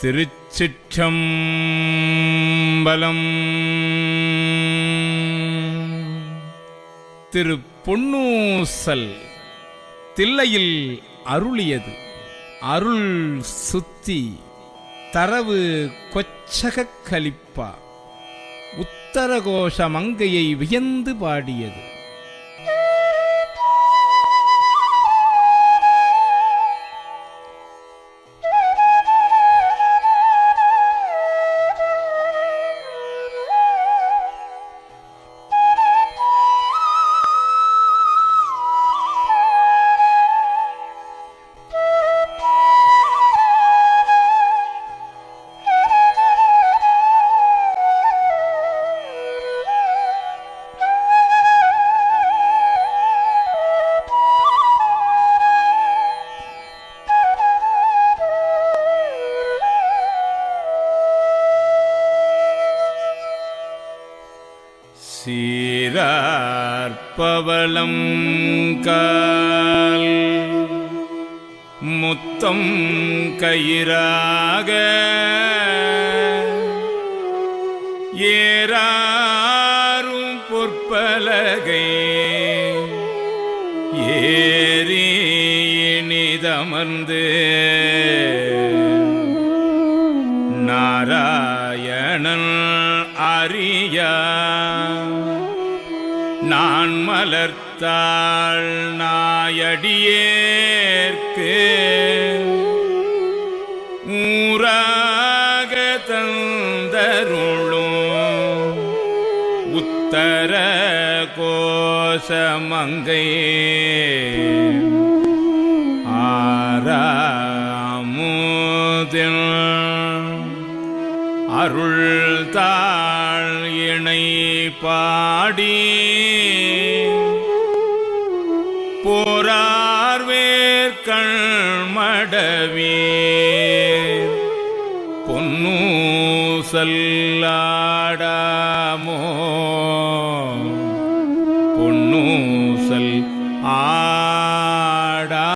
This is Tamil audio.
திருச்சிற்றம்பலம். திரு பொன்னூசல் தில்லையில் அருளியது. அருள் சுத்தி தரவு கொச்சகக் கலிப்பா. உத்தரகோஷ மங்கையை வியந்து பாடியது. சீரார்பவளம் கால். முத்தம் கயிறாக ஏறாரும் பொற்பலகை. ஏறி இனிதமர்ந்து நான் மலர்த்தாள் நாயடியேற்கு. ஊராக தந்தருளும் உத்தர கோஷமங்கையே அருள் தாழ் இணை பாடி போரார்வேற்கண் மடவே பொன்னூசல்லாடாமோ